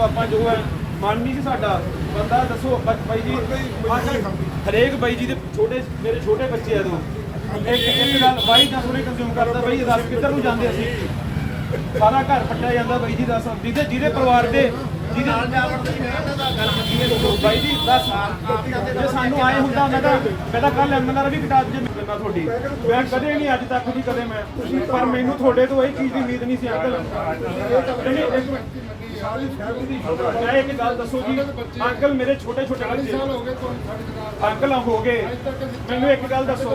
ਚਲੋ ਆਪਾਂ ਜੋ ਹੈ, ਮਨ ਨਹੀਂ ਸੀ ਸਾਡਾ। ਬੰਦਾ ਦੱਸੋ, ਬ- ਬਾਈ ਜੀ ਹਰੇਕ ਬਾਈ ਜੀ ਦੇ ਛੋਟੇ, ਮੇਰੇ ਛੋਟੇ ਬੱਚੇ ਆ ਦੋ। ਇੱਕ ਇੱਕ ਗੱਲ ਬਾਈ ਦਾ ਥੋੜੇ ਕੰਜ਼ਿਊਮ ਕਰਦਾ, ਬਾਈ ਦੱਸ, ਕਿੱਧਰ ਨੂੰ ਜਾਂਦੇ ਅਸੀਂ? ਸਾਰਾ ਘਰ ਪੱਟਿਆ ਜਾਂਦਾ ਬਾਈ ਜੀ ਦੱਸ। ਜਿਹਦੇ ਜਿਹਦੇ ਪਰਿਵਾਰ ਦੇ, ਜਿਹਦੇ ਬਾਈ ਜੀ ਦੱਸ। ਜੇ ਸਾਨੂੰ ਆਏ ਹੁੰਦਾ ਮੈਂ ਤਾਂ ਮੈਂ ਤਾਂ ਕੱਲ ਐਮਐਲਆਰ ਵੀ ਕਟਾ ਦਿੱਤੇ ਮੈਂ ਤੁਹਾਡੀ। ਮੈਂ ਕਦੇ ਨਹੀਂ ਅੱਜ ਤੱਕ ਦੀ ਕਦੇ ਮੈਂ। ਪਰ ਮੈਨੂੰ ਤੁਹਾਡੇ ਤੋਂ ਇਹ ਚੀਜ਼ ਦੀ ਉਮੀਦ ਨਹੀਂ ਸੀ ਅੰਕਲ। ਨਹੀਂ, ਇੱਕ ਮਿੰਟ। ਮੈਂ ਇੱਕ ਗੱਲ ਦੱਸੋ ਜੀ ਅੰਕਲ ਮੇਰੇ ਛੋਟੇ ਛੋਟੇ ਬੱਚੇ। ਅੰਕਲ ਹੋ ਗਏ। ਮੈਨੂੰ ਇੱਕ ਗੱਲ ਦੱਸੋ।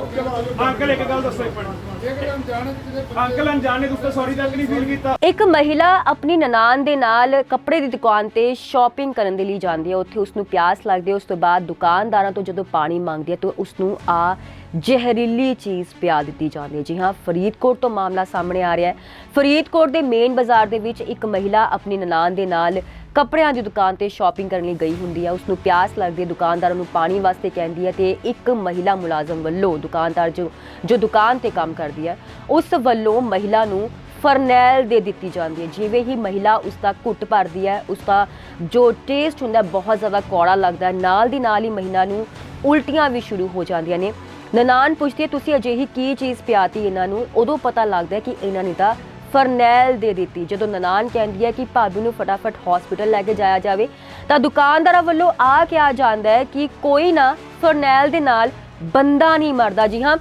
ਅੰਕਲ ਇੱਕ ਗੱਲ ਦੱਸੋ ਇੱਕ ਮਿੰਟ। ਅੰਕਲ ਅਣਜਾਣੇ ਤੁਸੀਂ ਸੌਰੀ ਤੱਕ ਨਹੀਂ ਫੀਲ ਕੀਤਾ। ਇੱਕ ਮਹਿਲਾ ਆਪਣੀ ਨਨਾਣ ਦੇ ਨਾਲ ਕੱਪੜੇ ਦੀ ਦੁਕਾਨ ਤੇ ਸ਼ਾਪਿੰਗ ਕਰਨ ਦੇ ਲਈ ਜਾਂਦੀ ਹੈ। ਉੱਥੇ ਉਸ ਨੂੰ ਪਿਆਸ ਲੱਗਦੀ ਹੈ। ਉਸ ਤੋਂ ਬਾਅਦ ਦੁਕਾਨਦਾਰਾਂ ਤੋਂ ਜਦੋਂ ਪਾਣੀ ਮੰਗਦੀ ਹੈ ਤਾਂ ਉਸ ਨੂੰ ਆ ਜ਼ਹਿਰੀਲੀ ਚੀਜ਼ ਪਿਆ ਦਿੱਤੀ ਜਾਂਦੀ ਹੈ। ਜੀ ਹਾਂ, ਫਰੀਦਕੋਟ ਤੋਂ ਮਾਮਲਾ ਸਾਹਮਣੇ ਆ ਰਿਹਾ ਹੈ। ਫਰੀਦਕੋਟ ਦੇ ਮੇਨ ਬਾਜ਼ਾਰ ਦੇ ਵਿੱਚ ਇੱਕ ਮਹਿਲਾ ਆਪਣੀ ਨਨਾਣ ਦੇ ਨਾਲ ਕੱਪੜਿਆਂ ਦੀ ਦੁਕਾਨ ਤੇ ਸ਼ਾਪਿੰਗ ਕਰਨ ਲਈ ਗਈ ਹੁੰਦੀ ਹੈ। ਉਸ ਨੂੰ ਪਿਆਸ ਲੱਗਦੀ ਹੈ। ਦੁਕਾਨਦਾਰਾਂ ਨੂੰ ਪਾਣੀ ਵਾਸਤੇ ਕਹਿੰਦੀ ਹੈ ਤੇ ਇੱਕ ਮਹਿਲਾ ਮੁਲਾਜ਼ਮ ਵੱਲੋਂ ਦੁਕਾਨਦਾਰ ਜੋ ਜੋ ਦੁਕਾਨ ਤੇ ਕੰਮ ਕਰਦੀ ਹੈ, ਉਸ ਵੱਲੋਂ ਮਹਿਲਾ ਨੂੰ ਫਰਨੈਲ ਦੇ ਦਿੱਤੀ ਜਾਂਦੀ ਹੈ। ਜਿਵੇਂ ਹੀ ਮਹਿਲਾ ਉਸ ਦਾ ਘੁੱਟ ਭਰਦੀ ਹੈ ਉਸ ਦਾ ਜੋ ਟੇਸਟ ਹੁੰਦਾ ਬਹੁਤ ਜ਼ਿਆਦਾ ਕੌੜਾ ਲੱਗਦਾ ਹੈ। ਨਾਲ ਦੀ ਨਾਲ ਹੀ ਮਹਿਲਾ ਨੂੰ ਉਲਟੀਆਂ ਵੀ ਸ਼ੁਰੂ ਹੋ ਜਾਂਦੀਆਂ ਨੇ। ਨਨਾਨ ਪੁੱਛਦੀ ਹੈ, ਤੁਸੀਂ ਅਜਿਹੀ ਕੀ ਚੀਜ਼ ਪਿਆਤੀ ਇਹਨਾਂ ਨੂੰ? ਉਦੋਂ ਪਤਾ ਲੱਗਦਾ ਕਿ ਇਹਨਾਂ ਨੇ ਤਾਂ ਫਰਨੈਲ ਦੇ ਦਿੱਤੀ। ਜਦੋਂ ਨਨਾਨ ਕਹਿੰਦੀ ਹੈ ਕਿ ਭਾਬੀ ਨੂੰ ਫਟਾਫਟ ਹਸਪੀਟਲ ਲੈ ਕੇ ਜਾਇਆ ਜਾਵੇ, ਤਾਂ ਦੁਕਾਨਦਾਰਾਂ ਵੱਲੋਂ ਆ ਕਿਹਾ ਜਾਂਦਾ ਹੈ ਕਿ ਕੋਈ ਨਾ ਫਰਨੈਲ ਦੇ ਨਾਲ ਬੰਦਾ ਨਹੀਂ ਮਰਦਾ। ਜੀ ਹਾਂ,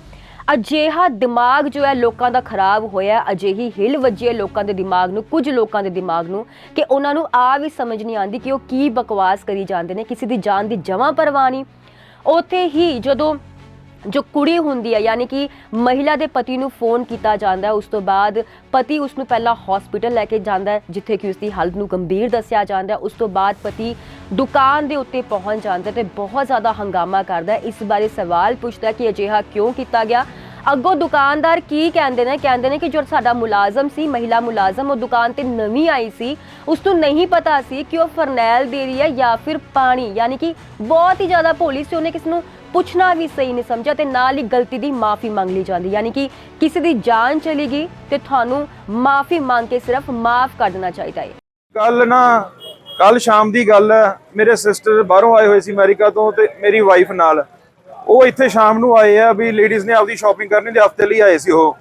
ਅਜਿਹਾ ਦਿਮਾਗ ਜੋ ਹੈ, ਲੋਕਾਂ ਦਾ ਖਰਾਬ ਹੋਇਆ ਅਜਿਹੀ ਹਿਲ ਵੱਜੀ ਹੈ ਲੋਕਾਂ ਦੇ ਦਿਮਾਗ ਨੂੰ, ਕੁਝ ਲੋਕਾਂ ਦੇ ਦਿਮਾਗ ਨੂੰ, ਕਿ ਉਹਨਾਂ ਨੂੰ ਆ ਵੀ ਸਮਝ ਨਹੀਂ ਆਉਂਦੀ ਕਿ ਉਹ ਕੀ ਬਕਵਾਸ ਕਰੀ ਜਾਂਦੇ ਨੇ, ਕਿਸੇ ਦੀ ਜਾਨ ਦੀ ਜਮਾਂ ਪਰਵਾਹ ਨਹੀਂ। ਉੱਥੇ ਹੀ ਜਦੋਂ ਜੋ ਕੁੜੀ ਹੁੰਦੀ ਹੈ ਯਾਨੀ ਕਿ ਮਹਿਲਾ ਦੇ ਪਤੀ ਨੂੰ ਫੋਨ ਕੀਤਾ ਜਾਂਦਾ ਹੈ ਉਸ ਤੋਂ ਬਾਅਦ ਪਤੀ ਉਸ ਨੂੰ ਪਹਿਲਾਂ ਹਸਪੀਟਲ ਲੈ ਕੇ ਜਾਂਦਾ ਹੈ, ਜਿੱਥੇ ਕਿ ਉਸ ਦੀ ਹਾਲਤ ਨੂੰ ਗੰਭੀਰ ਦੱਸਿਆ ਜਾਂਦਾ ਹੈ। ਉਸ ਤੋਂ ਬਾਅਦ ਪਤੀ ਦੁਕਾਨ ਦੇ ਉੱਤੇ ਪਹੁੰਚ ਜਾਂਦਾ ਹੈ ਤੇ ਬਹੁਤ ਜ਼ਿਆਦਾ ਹੰਗਾਮਾ ਕਰਦਾ ਹੈ। ਇਸ ਬਾਰੇ ਸਵਾਲ ਪੁੱਛਦਾ ਕਿ ਅਜਿਹਾ ਕਿਉਂ ਕੀਤਾ ਗਿਆ? ਅੱਗੋਂ ਦੁਕਾਨਦਾਰ ਕੀ ਕਹਿੰਦੇ ਨੇ? ਕਹਿੰਦੇ ਨੇ ਕਿ ਜੋ ਸਾਡਾ ਮੁਲਾਜ਼ਮ ਸੀ, ਮਹਿਲਾ ਮੁਲਾਜ਼ਮ, ਉਹ ਦੁਕਾਨ ਤੇ ਨਵੀਂ ਆਈ ਸੀ। ਉਸ ਨੂੰ ਨਹੀਂ ਪਤਾ ਸੀ ਕਿ ਉਹ ਫਰਨੈਲ ਦੇ ਰਹੀ ਹੈ ਜਾਂ ਫਿਰ ਪਾਣੀ, ਯਾਨੀ ਕਿ ਬਹੁਤ ਹੀ ਜ਼ਿਆਦਾ ਭੋਲੀ ਸੀ। ਉਹਨੇ ਕਿਸ ਨੂੰ ਪੁੱਛਣਾ ਵੀ ਸਹੀ ਨਹੀਂ ਸਮਝਿਆ ਤੇ ਨਾਲ ਹੀ ਗਲਤੀ ਦੀ ਮਾਫੀ ਮੰਗ ਲਈ ਜਾਂਦੀ, ਯਾਨੀ ਕਿ ਕਿਸੇ ਦੀ ਜਾਨ ਚਲੀ ਗਈ ਤੇ ਤੁਹਾਨੂੰ ਮਾਫੀ ਮੰਗ ਕੇ ਸਿਰਫ ਮਾਫ ਕਰ ਦੇਣਾ ਚਾਹੀਦਾ ਹੈ। ਕੱਲ ਨਾ ਕੱਲ ਸ਼ਾਮ ਦੀ ਗੱਲ ਹੈ, ਮੇਰੇ ਸਿਸਟਰ ਬਾਹਰੋਂ ਆਏ ਹੋਏ ਸੀ ਅਮਰੀਕਾ ਤੋਂ ਤੇ ਮੇਰੀ ਵਾਈਫ ਨਾਲ। ਉਹ ਇੱਥੇ ਸ਼ਾਮ ਨੂੰ ਆਏ ਆ ਵੀ ਲੇਡੀਜ਼ ਨੇ ਆਪਦੀ ਸ਼ਾਪਿੰਗ ਕਰਨੀ ਦੇ ਹਫ਼ਤੇ ਲਈ ਆਏ ਸੀ ਉਹ।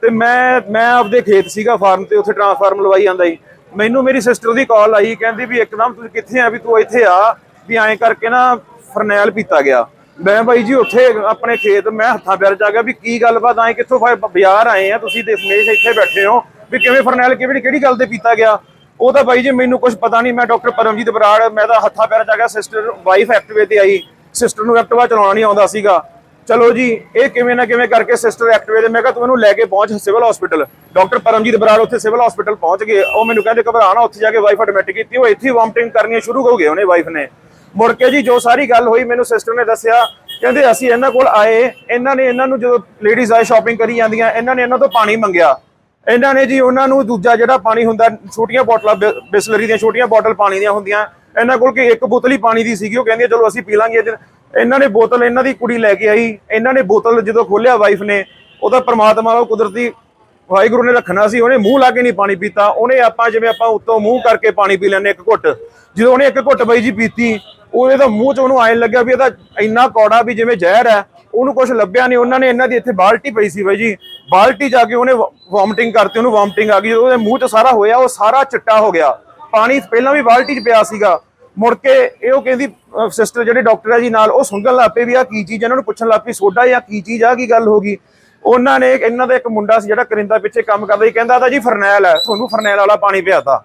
ਤੇ ਮੈਂ ਮੈਂ ਆਪਦੇ ਖੇਤ ਸੀਗਾ ਫਾਰਮ ਤੇ, ਉੱਥੇ ਟ੍ਰਾਂਸਫਾਰਮ ਲਵਾਈ ਜਾਂਦਾ ਸੀ। ਮੈਨੂੰ ਮੇਰੀ ਸਿਸਟਰ ਦੀ ਕਾਲ ਆਈ, ਕਹਿੰਦੀ ਵੀ ਇੱਕਦਮ ਤੁਸੀਂ ਕਿੱਥੇ ਆ ਵੀ ਤੂੰ ਇੱਥੇ ਆ, ਵੀ ਐਂ ਕਰਕੇ ਨਾ ਫਰਨੈਲ ਪੀਤਾ ਗਿਆ। ਮੈਂ ਬਾਈ ਜੀ ਉੱਥੇ ਆਪਣੇ ਖੇਤ ਮੈਂ ਹੱਥਾਂ ਪੈਰ ਚ ਆ ਗਿਆ ਵੀ ਕੀ ਗੱਲਬਾਤ ਆਏ ਕਿੱਥੋਂ ਫਾ- ਬਾਜ਼ਾਰ ਆਏ ਆ, ਤੁਸੀਂ ਦਸ਼ਮੇਸ਼ ਇੱਥੇ ਬੈਠੇ ਹੋ ਵੀ ਕਿਵੇਂ ਫਰਨੈਲ ਕਿਹੜੀ ਕਿਹੜੀ ਗੱਲ ਤੇ ਪੀਤਾ ਗਿਆ। ਉਹ ਤਾਂ ਬਾਈ ਜੀ ਮੈਨੂੰ ਕੁਝ ਪਤਾ ਨਹੀਂ, ਮੈਂ ਡਾਕਟਰ ਪਰਮਜੀਤ ਬਰਾੜ, ਮੈਂ ਤਾਂ ਹੱਥਾਂ ਪੈਰ ਚ ਆ ਗਿਆ, ਸਿਸਟਰ ਵਾਈਫ ਐਕਟਿਵੇ ਤੇ ਆਈ। ਸਿਸਟਰ ਨੂੰ ਐਕਟਿਵਾ ਚਲਾਉਣਾ ਨਹੀਂ ਆਉਂਦਾ ਸੀਗਾ। ਚਲੋ ਜੀ, ਇਹ ਕਿਵੇਂ ਨਾ ਕਿਵੇਂ ਕਰਕੇ ਸਿਸਟਰ ਐਕਟਿਵੇ ਤੇ ਮੈਂ ਕਿਹਾ ਤੂੰ ਇਹਨੂੰ ਲੈ ਕੇ ਪਹੁੰਚ civil hospital doctor Paramjit Brar ਉੱਥੇ ਸਿਵਲ ਹਸਪੀਟਲ ਪਹੁੰਚ ਗਏ। ਉਹ ਮੈਨੂੰ ਕਹਿੰਦੇ ਘਬਰਾ ਨਾ, ਉੱਥੇ ਜਾ ਕੇ ਵਾਈਫ ਐਡਮਿਟ ਕੀਤੀ, ਉਹ ਇੱਥੇ ਵਾਮਟਿੰਗ ਕਰਨੀਆਂ ਸ਼ੁਰੂ ਹੋ ਗਏ ਉਹਨੇ ਵਾਈਫ ਨੇ। ਮੁੜ ਕੇ ਜੀ ਜੋ ਸਾਰੀ ਗੱਲ ਹੋਈ, ਮੈਨੂੰ ਸਿਸਟਰ ਨੇ ਦੱਸਿਆ, ਕਹਿੰਦੇ ਅਸੀਂ ਇਹਨਾਂ ਕੋਲ ਆਏ, ਇਹਨਾਂ ਨੇ ਇਹਨਾਂ ਨੂੰ ਜਦੋਂ ਲੇਡੀਜ਼ ਆਏ ਸ਼ਾਪਿੰਗ ਕਰੀ ਜਾਂਦੀਆਂ, ਇਹਨਾਂ ਨੇ ਇਹਨਾਂ ਤੋਂ ਪਾਣੀ ਮੰਗਿਆ। ਇਹਨਾਂ ਨੇ ਜੀ ਉਹਨਾਂ ਨੂੰ ਦੂਜਾ ਜਿਹੜਾ ਪਾਣੀ ਹੁੰਦਾ, ਛੋਟੀਆਂ ਬੋਤਲਾਂ ਬਿਸਲਰੀ ਦੀਆਂ ਛੋਟੀਆਂ ਬੋਤਲ ਪਾਣੀ ਦੀਆਂ ਹੁੰਦੀਆਂ, ਇਹਨਾਂ ਕੋਲ ਕਿ ਇੱਕ ਬੋਤਲ ਹੀ ਪਾਣੀ ਦੀ ਸੀਗੀ, ਉਹ ਕਹਿੰਦੀ ਚਲੋ ਅਸੀਂ ਪੀ ਲਾਂਗੇ ਇਹਨਾਂ ਨੇ ਬੋਤਲ ਇਹਨਾਂ ਦੀ ਕੁੜੀ ਲੈ ਕੇ ਆਈ, ਇਹਨਾਂ ਨੇ ਬੋਤਲ ਜਦੋਂ ਖੋਲਿਆ ਵਾਈਫ ਨੇ, ਉਹਦਾ ਪਰਮਾਤਮਾ ਦਾ ਕੁਦਰਤੀ ਵਾਹਿਗੁਰੂ ਨੇ ਰੱਖਣਾ ਸੀ, ਉਹਨੇ ਮੂੰਹ ਲਾ ਕੇ ਨਹੀਂ ਪਾਣੀ ਪੀਤਾ, ਉਹਨੇ ਆਪਾਂ ਜਿਵੇਂ ਆਪਾਂ ਉੱਤੋਂ ਮੂੰਹ ਕਰਕੇ ਪਾਣੀ ਪੀ ਲੈਂਦੇ ਇੱਕ ਘੁੱਟ, ਜਦੋਂ ਉਹਨੇ ਇੱਕ ਘੁੱਟ ਬਾਈ ਜੀ ਪੀਤੀ ਉਹਦੇ ਤਾਂ ਮੂੰਹ 'ਚ ਉਹਨੂੰ ਆਏ ਲੱਗਿਆ ਵੀ ਇਹਦਾ ਇੰਨਾ ਕੌੜਾ ਵੀ ਜਿਵੇਂ ਜ਼ਹਿਰ ਹੈ, ਉਹਨੂੰ ਕੁਝ ਲੱਭਿਆ ਨਹੀਂ ਉਹਨਾਂ ਨੇ ਇਹਨਾਂ ਦੀ ਇੱਥੇ ਬਾਲਟੀ ਪਈ ਸੀ ਬਾਈ ਜੀ। ਬਾਲਟੀ ਜਾ ਕੇ ਉਹਨੇ ਵੋਮਟਿੰਗ ਕਰਤੀ, ਉਹਨੂੰ ਵੋਮਟਿੰਗ ਆ ਗਈ। ਉਹਦੇ ਮੂੰਹ 'ਚ ਸਾਰਾ ਹੋਇਆ, ਉਹ ਸਾਰਾ ਚਿੱਟਾ ਹੋ ਗਿਆ। ਪਾਣੀ ਪਹਿਲਾਂ ਵੀ ਬਾਲਟੀ 'ਚ ਪਿਆ ਸੀਗਾ। ਮੁੜ ਕੇ ਇਹ ਉਹ ਕਹਿੰਦੀ ਸਿਸਟਰ ਜਿਹੜੇ ਡਾਕਟਰ ਹੈ ਜੀ ਨਾਲ, ਉਹ ਸੁੰਗਣ ਲੱਗ ਪਏ ਵੀ ਆ ਕੀ ਚੀਜ਼ ਹੈ? ਇਹਨਾਂ ਨੂੰ ਪੁੱਛਣ ਲੱਗ ਪਈ, ਸੋਡਾ ਜਾਂ ਕੀ ਚੀਜ਼ ਆ? ਕੀ ਗੱਲ ਹੋ ਗਈ? ਉਹਨਾਂ ਨੇ ਇਹਨਾਂ ਦਾ ਇੱਕ ਮੁੰਡਾ ਸੀ ਜਿਹੜਾ ਕਰਿੰਦਾ ਪਿੱਛੇ ਕੰਮ ਕਰਦਾ ਸੀ। ਕਹਿੰਦਾ ਤਾਂ ਜੀ ਫਰਨੈਲ ਹੈ, ਤੁਹਾਨੂੰ ਫਰਨੈਲ ਵਾਲਾ ਪਾਣੀ ਪਿਆਤਾ।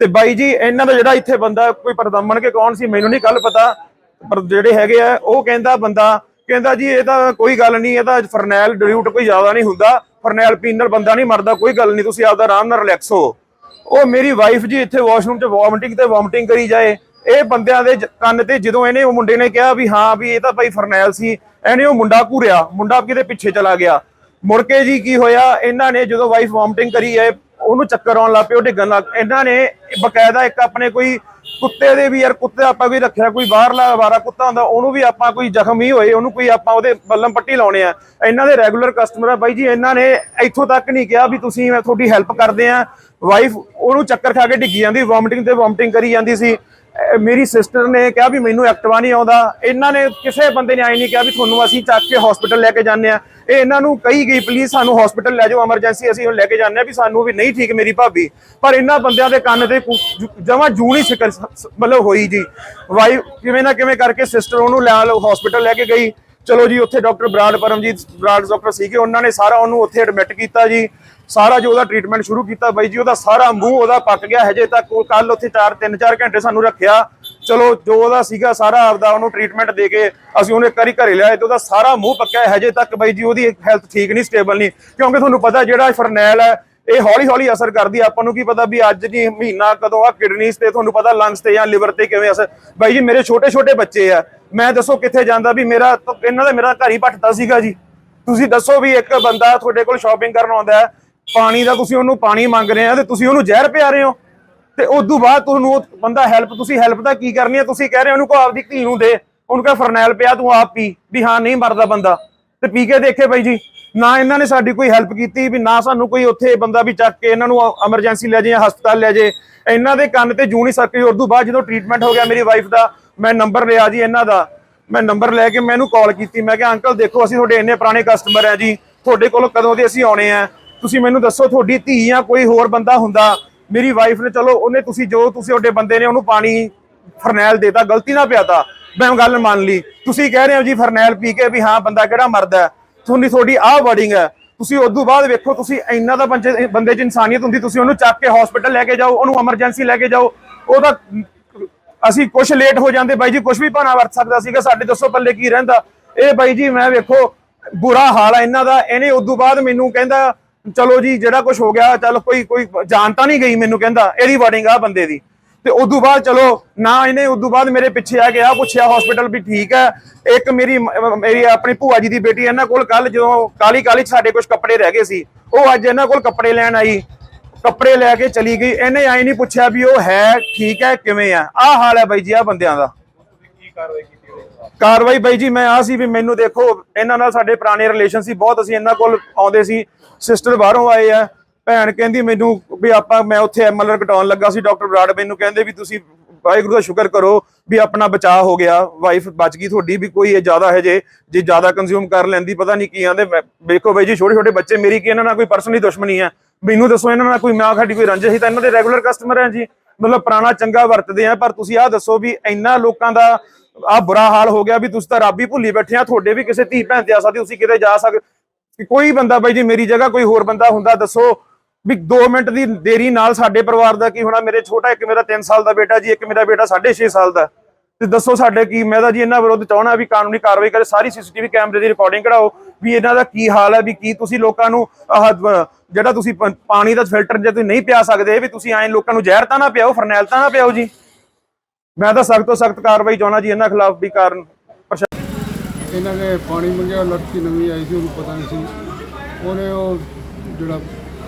ਤੇ ਬਾਈ ਜੀ, ਇਹਨਾਂ ਦਾ ਜਿਹੜਾ ਇੱਥੇ ਬੰਦਾ ਕੋਈ ਪਰਦਮਣ ਕੇ ਕੌਣ ਸੀ, ਮੈਨੂੰ ਨਹੀਂ ਕੱਲ ਪਤਾ, ਪਰ ਜਿਹੜੇ ਹੈਗੇ ਆ, ਉਹ ਕਹਿੰਦਾ ਬੰਦਾ, ਕਹਿੰਦਾ ਜੀ, ਇਹ ਤਾਂ ਕੋਈ ਗੱਲ ਨਹੀਂ, ਇਹ ਤਾਂ ਫਰਨੈਲ ਡਿਲੂਟ ਕੋਈ ਜ਼ਿਆਦਾ ਨਹੀਂ ਹੁੰਦਾ, ਫਰਨੈਲ ਪੀਣ ਨਾਲ ਬੰਦਾ ਨਹੀਂ ਮਰਦਾ, ਕੋਈ ਗੱਲ ਨਹੀਂ, ਤੁਸੀਂ ਆਪਦਾ ਆਰਾਮ ਨਾਲ ਰਿਲੈਕਸ ਹੋ। ਉਹ ਮੇਰੀ ਵਾਈਫ ਜੀ ਇੱਥੇ ਵਾਸ਼ਰੂਮ 'ਚ ਵੋਮਟਿੰਗ ਤੇ ਵੋਮਟਿੰਗ ਕਰੀ ਜਾਏ, ਇਹ ਬੰਦਿਆਂ ਦੇ ਕੰਨ ਤੇ ਜਦੋਂ ਇਹਨੇ ਉਹ ਮੁੰਡੇ ਨੇ ਕਿਹਾ ਵੀ ਹਾਂ, ਵੀ ਇਹ ਤਾਂ ਭਾਈ ਫਰਨੈਲ ਸੀ, ਇਹਨੇ ਉਹ ਮੁੰਡਾ ਘੂਰਿਆ, ਮੁੰਡਾ ਕਿਤੇ ਪਿੱਛੇ ਚਲਾ ਗਿਆ। ਮੁੜ ਕੇ ਜੀ ਕੀ ਹੋਇਆ, ਇਹਨਾਂ ਨੇ ਜਦੋਂ ਵਾਈਫ ਵੋਮਟਿੰਗ ਕਰੀ ਹੈ ਉਹਨੂੰ ਚੱਕਰ ਆਉਣ ਲੱਗ ਪਏ, ਉਹ ਡਿੱਗਣ ਲੱਗ ਇਹਨਾਂ ਨੇ ਬਕਾਇਦਾ ਇੱਕ ਆਪਣੇ ਕੋਈ ਕੁੱਤੇ ਦੇ ਵੀ ਯਾਰ, ਕੁੱਤੇ ਆਪਾਂ ਵੀ ਰੱਖਿਆ, ਕੋਈ ਬਾਹਰਲਾ ਆਵਾਰਾ ਕੁੱਤਾ ਹੁੰਦਾ, ਉਹਨੂੰ ਵੀ ਆਪਾਂ ਕੋਈ ਜ਼ਖਮ ਹੀ ਹੋਏ, ਉਹਨੂੰ ਕੋਈ ਆਪਾਂ ਉਹਦੇ ਬੱਲਮ ਪੱਟੀ ਲਾਉਣੇ ਆ। ਇਹਨਾਂ ਦੇ ਰੈਗੂਲਰ ਕਸਟਮਰ ਆ ਬਾਈ ਜੀ, ਇਹਨਾਂ ਨੇ ਇੱਥੋਂ ਤੱਕ ਨਹੀਂ ਕਿਹਾ ਵੀ ਤੁਸੀਂ, ਮੈਂ ਤੁਹਾਡੀ ਹੈਲਪ ਕਰਦੇ ਆ। ਵਾਈਫ ਉਹਨੂੰ ਚੱਕਰ ਖਾ ਕੇ ਡਿੱਗੀ ਜਾਂਦੀ ਵੋਮਟਿੰਗ ਤੇ ਵੋਮਟਿੰਗ ਕਰੀ ਜਾਂਦੀ ਸੀ। ਮੇਰੀ ਸਿਸਟਰ ਨੇ ਕਿਹਾ ਵੀ ਮੈਨੂੰ ਐਕਟਿਵਾ ਨਹੀਂ ਆਉਂਦਾ। ਇਹਨਾਂ ਨੇ ਕਿਸੇ ਬੰਦੇ ਨੇ ਆਈ ਨਹੀਂ ਕਿਹਾ ਵੀ ਤੁਹਾਨੂੰ ਅਸੀਂ ਚੱਕ ਕੇ ਹਸਪੀਟਲ ਲੈ ਕੇ ਜਾਂਦੇ ਆ ਇਹ ਇਹਨਾਂ ਨੂੰ ਕਹੀ ਗਈ ਪਲੀਜ਼ ਸਾਨੂੰ ਹਸਪੀਟਲ ਲੈ ਜਾਓ ਐਮਰਜੈਂਸੀ ਅਸੀਂ ਹੁਣ ਲੈ ਕੇ ਜਾਂਦੇ ਆ ਵੀ ਸਾਨੂੰ ਵੀ ਨਹੀਂ ਠੀਕ ਮੇਰੀ ਭਾਬੀ। ਪਰ ਇਹਨਾਂ ਬੰਦਿਆਂ ਦੇ ਕੰਨ ਤੇ ਜਮਾ ਜੂ ਨਹੀਂ ਸਿਕਰ ਮਤਲਬ ਹੋਈ ਜੀ। ਵਾਈ ਕਿਵੇਂ ਨਾ ਕਿਵੇਂ ਕਰਕੇ ਸਿਸਟਰ ਉਹਨੂੰ ਲੈ ਲਓ ਹਸਪੀਟਲ ਲੈ ਕੇ ਗਈ। ਚਲੋ ਜੀ, ਉੱਥੇ ਡਾਕਟਰ ਬਰਾੜ ਪਰਮਜੀਤ ਬਰਾੜ ਡਾਕਟਰ ਸੀਗੇ। ਉਹਨਾਂ ਨੇ ਸਾਰਾ ਉਹਨੂੰ ਉੱਥੇ ਐਡਮਿਟ ਕੀਤਾ ਜੀ। ਸਾਰਾ ਜੋ ਉਹਦਾ ਟ੍ਰੀਟਮੈਂਟ ਸ਼ੁਰੂ ਕੀਤਾ ਬਾਈ ਜੀ, ਉਹਦਾ ਸਾਰਾ ਮੂੰਹ ਉਹਦਾ ਪੱਕ ਗਿਆ, ਹਜੇ ਤੱਕ ਉਹ ਕੱਲ ਉੱਥੇ 4 3 4 ਘੰਟੇ ਸਾਨੂੰ ਰੱਖਿਆ। ਚਲੋ, ਜੋ ਉਹਦਾ ਸੀਗਾ ਸਾਰਾ ਆਪਦਾ ਉਹਨੂੰ ਟ੍ਰੀਟਮੈਂਟ ਦੇ ਕੇ ਅਸੀਂ ਉਹਨੇ ਕਰੀ ਘਰੇ ਲਿਆਏ ਤੇ ਉਹਦਾ ਸਾਰਾ ਮੂੰਹ ਪੱਕਿਆ ਹਜੇ ਤੱਕ ਬਾਈ ਜੀ, ਉਹਦੀ ਹੈਲਥ ਠੀਕ ਨਹੀਂ ਸਟੇਬਲ ਨਹੀਂ। ਕਿਉਂਕਿ ਤੁਹਾਨੂੰ ਪਤਾ ਜਿਹੜਾ ਫਰਨੈਲ ਹੈ, ਇਹ ਹੌਲੀ ਹੌਲੀ ਅਸਰ ਕਰਦੀ ਆਪਾਂ ਨੂੰ ਕੀ ਪਤਾ ਵੀ ਅੱਜ ਨਹੀਂ ਮਹੀਨਾ, ਕਦੋਂ ਆ ਕਿਡਨੀਸ ਤੇ ਤੁਹਾਨੂੰ ਪਤਾ ਲੰਗਸ ਤੇ ਜਾਂ ਲਿਵਰ ਤੇ ਕਿਵੇਂ ਅਸਰ ਬਾਈ ਜੀ, ਮੇਰੇ ਛੋਟੇ ਛੋਟੇ ਬੱਚੇ ਆ। ਮੈਂ ਦੱਸੋ ਕਿੱਥੇ ਜਾਂਦਾ ਵੀ ਮੇਰਾ ਇਹਨਾਂ ਦਾ ਮੇਰਾ ਘਰ ਹੀ ਪੱਟਦਾ ਸੀਗਾ ਜੀ। ਤੁਸੀਂ ਦੱਸੋ ਵੀ ਇੱਕ ਬੰਦਾ ਤੁਹਾਡੇ ਕੋਲ ਸ਼ਾਪਿੰਗ ਕਰਨ ਆਉਂਦਾ ਹੈ ਪਾਣੀ ਦਾ ਤੁਸੀਂ ਉਹਨੂੰ ਪਾਣੀ ਮੰਗ ਰਹੇ ਆ ਤੇ ਤੁਸੀਂ ਉਹਨੂੰ ਜ਼ਹਿਰ ਪਿਆ ਰਹੇ ਹੋ। ਤੇ ਉਸ ਤੋਂ ਬਾਅਦ ਤੁਹਾਨੂੰ ਉਹ ਬੰਦਾ ਹੈਲਪ ਤੁਸੀਂ ਹੈਲਪ ਦਾ ਕੀ ਕਰਨੀ ਹੈ ਤੁਸੀਂ ਕਹਿ ਰਹੇ ਹੋ, ਉਹਨੂੰ ਕੋ ਆਪਦੀ ਧੀ ਨੂੰ ਦੇ। ਉਹਨੂੰ ਕਹ ਫਰਨੈਲ ਪਿਆ, ਤੂੰ ਆਪ ਪੀ। ਵੀ ਹਾਂ, ਨਹੀਂ ਮਰਦਾ ਬੰਦਾ। ਤੇ ਪੀ ਕੇ ਦੇਖੇ ਬਾਈ ਜੀ, ਨਾ ਇਹਨਾਂ ਨੇ ਸਾਡੀ ਕੋਈ ਹੈਲਪ ਕੀਤੀ, ਵੀ ਨਾ ਸਾਨੂੰ ਕੋਈ ਉੱਥੇ ਬੰਦਾ ਵੀ ਚੱਕ ਕੇ ਇਹਨਾਂ ਨੂੰ ਐਮਰਜੈਂਸੀ ਲੈ ਜਾਏ ਜਾਂ ਹਸਪਤਾਲ ਲੈ ਜਾਏ ਇਹਨਾਂ ਦੇ ਕੰਨ ਤੇ ਜੂ ਨਹੀਂ ਸਕਦੀ ਉਸ ਤੋਂ ਬਾਅਦ ਜਦੋਂ ਟ੍ਰੀਟਮੈਂਟ ਹੋ ਗਿਆ ਮੇਰੀ ਵਾਈਫ ਦਾ, ਮੈਂ ਨੰਬਰ ਲਿਆ ਜੀ ਇਹਨਾਂ ਦਾ। ਮੈਂ ਨੰਬਰ ਲੈ ਕੇ ਮੈਨੂੰ ਕਾਲ ਕੀਤੀ। ਮੈਂ ਕਿਹਾ, ਅੰਕਲ ਦੇਖੋ, ਅਸੀਂ ਤੁਹਾਡੇ ਇੰਨੇ ਪੁਰਾਣੇ ਕਸਟਮਰ ਆ ਜੀ। ਤੁਹਾਡੇ ਕੋਲ ਕਦੋਂ ਦੇ ਅਸੀਂ ਆਉਣੇ ਆ? ਤੁਸੀਂ ਮੈਨੂੰ ਦੱਸੋ ਤੁਹਾਡੀ ਧੀ ਜਾਂ ਕੋਈ ਹੋਰ ਬੰਦਾ ਹੁੰਦਾ, ਮੇਰੀ ਵਾਈਫ ਨੇ, ਚਲੋ ਉਹਨੇ ਤੁਸੀਂ ਜੋ ਤੁਸੀਂ ਤੁਹਾਡੇ ਬੰਦੇ ਨੇ ਉਹਨੂੰ ਪਾਣੀ ਫਰਨੈਲ ਦੇਤਾ, ਗਲਤੀ ਨਾਲ ਪਿਆਤਾ, ਮੈਂ ਗੱਲ ਮੰਨ ਲਈ। ਤੁਸੀਂ ਕਹਿ ਰਹੇ ਹੋ ਜੀ ਫਰਨੈਲ ਪੀ ਕੇ ਵੀ ਹਾਂ, ਬੰਦਾ ਕਿਹੜਾ ਮਰਦਾ ਹੈ। ਤੁਹਾਡੀ ਆਹ ਵਰਡਿੰਗ ਹੈ। ਤੁਸੀਂ ਉਸ ਤੋਂ ਬਾਅਦ ਵੇਖੋ, ਤੁਸੀਂ ਇੰਨਾ ਦਾ ਬੰਦੇ ਬੰਦੇ 'ਚ ਇਨਸਾਨੀਅਤ ਹੁੰਦੀ, ਤੁਸੀਂ ਉਹਨੂੰ ਚੱਕ ਕੇ ਹਸਪੀਟਲ ਲੈ ਕੇ ਜਾਓ, ਉਹਨੂੰ ਐਮਰਜੈਂਸੀ ਲੈ ਕੇ ਜਾਓ। ਉਹਦਾ ਅਸੀਂ ਕੁਝ ਲੇਟ ਹੋ ਜਾਂਦੇ, ਬਾਈ ਜੀ ਕੁਝ ਵੀ ਭਾਣਾ ਵਰਤ ਸਕਦਾ ਸੀਗਾ, ਸਾਡੇ ਦੱਸੋ ਪੱਲੇ ਕੀ ਰਹਿੰਦਾ? ਇਹ ਬਾਈ ਜੀ ਮੈਂ ਵੇਖੋ, ਬੁਰਾ ਹਾਲ ਆ ਇਹਨਾਂ ਦਾ, ਇਹਨੇ ਉਸ ਤੋਂ ਬਾਅਦ ਮੈਨੂੰ ਕਹਿੰਦਾ ਚਲੋ ਜੀ, ਜਿਹੜਾ ਕੁਝ ਹੋ ਗਿਆ, ਚਲ ਕੋਈ ਕੋਈ ਜਾਨ ਤਾਂ ਨਹੀਂ ਗਈ ਮੈਨੂੰ ਕਹਿੰਦਾ, ਇਹਦੀ ਵਾਰਨਿੰਗ ਆ ਬੰਦੇ ਦੀ। ਤੇ ਉਸ ਬਾਅਦ ਚਲੋ, ਨਾ ਇਹਨੇ ਉਸ ਬਾਅਦ ਮੇਰੇ ਪਿੱਛੇ ਆ ਕੇ ਆ ਪੁੱਛਿਆ ਹਸਪੀਟਲ ਵੀ ਠੀਕ ਹੈ। ਇੱਕ ਮੇਰੀ ਮੇਰੀ ਆਪਣੀ ਭੂਆ ਜੀ ਦੀ ਬੇਟੀ ਇਹਨਾਂ ਕੋਲ ਕੱਲ ਜਦੋਂ ਕਾਲੀ ਕਾਲੀ ਸਾਡੇ ਕੁਝ ਕੱਪੜੇ ਰਹਿ ਗਏ ਸੀ, ਉਹ ਅੱਜ ਇਹਨਾਂ ਕੋਲ ਕੱਪੜੇ ਲੈਣ ਆਈ। ਕੱਪੜੇ ਲੈ ਕੇ ਚਲੀ ਗਈ। ਇਹਨੇ ਆਈ ਨਹੀਂ ਪੁੱਛਿਆ ਵੀ ਉਹ ਹੈ, ਠੀਕ ਹੈ, ਕਿਵੇਂ ਆ? ਆਹ ਹਾਲ ਹੈ ਬਾਈ ਜੀ ਆ ਬੰਦਿਆਂ ਦਾ। ਕਾਰਵਾਈ ਕਾਰਵਾਈ ਬਾਈ ਜੀ, ਮੈਂ ਆ ਸੀ ਵੀ ਮੈਨੂੰ ਦੇਖੋ, ਇਹਨਾਂ ਨਾਲ ਸਾਡੇ ਪੁਰਾਣੇ ਰਿਲੇਸ਼ਨ ਸੀ, ਬਹੁਤ ਅਸੀਂ ਇਹਨਾਂ ਕੋਲ ਆਉਂਦੇ ਸੀ ਸਿਸਟਰ ਬਾਹਰੋਂ ਆਏ ਆ। ਭੈਣ ਕਹਿੰਦੀ ਮੈਨੂੰ ਵੀ ਆਪਾਂ, ਮੈਂ ਉੱਥੇ ਐਮਐਲਆਰ ਕਟਾਉਣ ਲੱਗਾ ਸੀ ਡਾਕਟਰ ਬਰਾੜ ਮੈਨੂੰ ਕਹਿੰਦੇ ਵੀ ਤੁਸੀਂ ਵਾਹਿਗੁਰੂ ਦਾ ਸ਼ੁਕਰ ਕਰੋ ਵੀ ਆਪਣਾ ਬਚਾਅ ਹੋ ਗਿਆ ਵਾਈਫ ਬਚ ਗਈ ਤੁਹਾਡੀ ਵੀ ਕੋਈ ਇਹ ਜ਼ਿਆਦਾ ਹੈ ਜੇ ਜੇ ਜ਼ਿਆਦਾ ਕੰਜ਼ਿਊਮ ਕਰ ਲੈਂਦੀ, ਪਤਾ ਨਹੀਂ ਕੀ ਆਂਦੇ ਵੇਖੋ ਬਾਈ ਜੀ ਛੋਟੇ ਛੋਟੇ ਬੱਚੇ, ਮੇਰੀ ਕੀ ਇਹਨਾਂ ਨਾਲ ਕੋਈ ਪਰਸਨਲੀ ਦੁਸ਼ਮਣੀ ਹੈ ਮੈਨੂੰ ਦੱਸੋ ਇਹਨਾਂ ਨਾਲ ਕੋਈ ਮੈਂ ਸਾਡੀ ਕੋਈ ਰੰਜਿਸ਼ ਸੀ? ਤਾਂ ਇਹਨਾਂ ਦੇ ਰੈਗੂਲਰ ਕਸਟਮਰ ਹੈ ਜੀ। ਮਤਲਬ ਪੁਰਾਣਾ ਚੰਗਾ ਵਰਤਦੇ ਆ, ਪਰ ਤੁਸੀਂ ਆਹ ਦੱਸੋ ਵੀ ਇੰਨਾ ਲੋਕਾਂ ਦਾ ਆ ਬੁਰਾ ਹਾਲ ਹੋ ਗਿਆ ਵੀ ਤੁਸੀਂ ਤਾਂ ਰੱਬ ਹੀ ਭੁੱਲੀ ਬੈਠੇ ਆ, ਤੁਹਾਡੇ ਵੀ ਕਿਸੇ ਧੀ ਭੈਣ ਤੇ ਆ ਸਕਦੀ ਤੁਸੀਂ ਕਿਤੇ ਜਾ ਸਕਦੇ ਕੋਈ ਬੰਦਾ ਬਾਈ ਜੀ ਮੇਰੀ ਜਗ੍ਹਾ ਕੋਈ ਹੋਰ ਬੰਦਾ ਹੁੰਦਾ, ਦੱਸੋ ਵੀ 2 ਮਿੰਟ ਦੀ ਦੇਰੀ ਨਾਲ ਸਾਡੇ ਪਰਿਵਾਰ ਦਾ ਕੀ ਹੋਣਾ, ਮੇਰੇ ਛੋਟਾ ਇੱਕ ਮੇਰਾ 3 ਸਾਲ ਦਾ ਬੇਟਾ ਜੀ, ਇੱਕ ਮੇਰਾ ਬੇਟਾ 6.5 ਸਾਲ ਦਾ। ਤੇ ਦੱਸੋ ਸਾਡੇ ਕੀ, ਮੈਂ ਤਾਂ ਜੀ ਇਹਨਾਂ ਵਿਰੁੱਧ ਚਾਹਣਾ ਵੀ ਕਾਨੂੰਨੀ ਕਾਰਵਾਈ ਕਰੇ, ਸਾਰੀ ਸੀਸੀਟੀਵੀ ਕੈਮਰੇ ਦੀ ਰਿਕਾਰਡਿੰਗ ਕਢਾਓ, ਵੀ ਇਹਨਾਂ ਦਾ ਕੀ ਹਾਲ ਹੈ, ਵੀ ਕੀ ਤੁਸੀਂ ਲੋਕਾਂ ਨੂੰ ਜਿਹੜਾ ਤੁਸੀਂ ਪਾਣੀ ਦਾ ਫਿਲਟਰ ਜੇ ਤੁਸੀਂ ਨਹੀਂ ਪਿਆ ਸਕਦੇ, ਵੀ ਤੁਸੀਂ ਐਂ ਲੋਕਾਂ ਨੂੰ ਜ਼ਹਿਰ ਤਾਂ ਨਾ ਪਿਆਓ, ਫਰਨੈਲ ਤਾਂ ਨਾ ਪਿਆਓ ਜੀ। ਮੈਂ ਤਾਂ ਸਖਤ ਤੋਂ ਸਖਤ ਕਾਰਵਾਈ ਚਾਹਣਾ ਜੀ ਇਹਨਾਂ ਖਿਲਾਫ ਵੀ ਕਾਰਨ ਇਹਨਾਂ ਨੇ ਪਾਣੀ ਮੰਗਿਆ ਲੜਕੀ ਨਵੀਂ ਆਈ ਸੀ ਉਹਨੂੰ ਪਤਾ ਨਹੀਂ ਸੀ। ਉਹਨੇ ਉਹ ਜਿਹੜਾ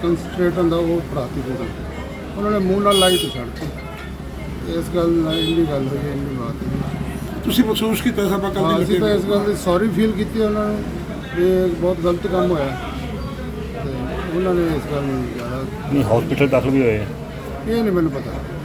ਕੰਸਟਰੇਟ ਹੁੰਦਾ ਉਹ ਫੜਾਤੀ ਬੋਤਲ ਉਹਨਾਂ ਨੇ ਮੂੰਹ ਨਾਲ ਲਾਈ ਤੇ ਛੱਡਤੀ ਇਸ ਗੱਲ ਨਾਲ ਇੰਨੀ ਗੱਲ ਹੋਈ ਹੈ, ਇੰਨੀ ਬਾਤ ਹੋਈ। ਤੁਸੀਂ ਮਹਿਸੂਸ ਕੀਤਾ ਸਭ ਕੱਲ ਦੀ ਅਸੀਂ ਤਾਂ ਇਸ ਗੱਲ ਦੀ ਸੌਰੀ ਫੀਲ ਕੀਤੀ ਉਹਨਾਂ ਨੂੰ ਇਹ ਬਹੁਤ ਗਲਤ ਕੰਮ ਹੋਇਆ। ਤੇ ਉਹਨਾਂ ਨੇ ਇਸ ਗੱਲ ਨੂੰ ਜ਼ਿਆਦਾ ਨਹੀਂ ਹਸਪੀਟਲ ਦਾਖਲ ਵੀ ਹੋਏ ਆ। ਇਹ ਨਹੀਂ ਮੈਨੂੰ ਪਤਾ।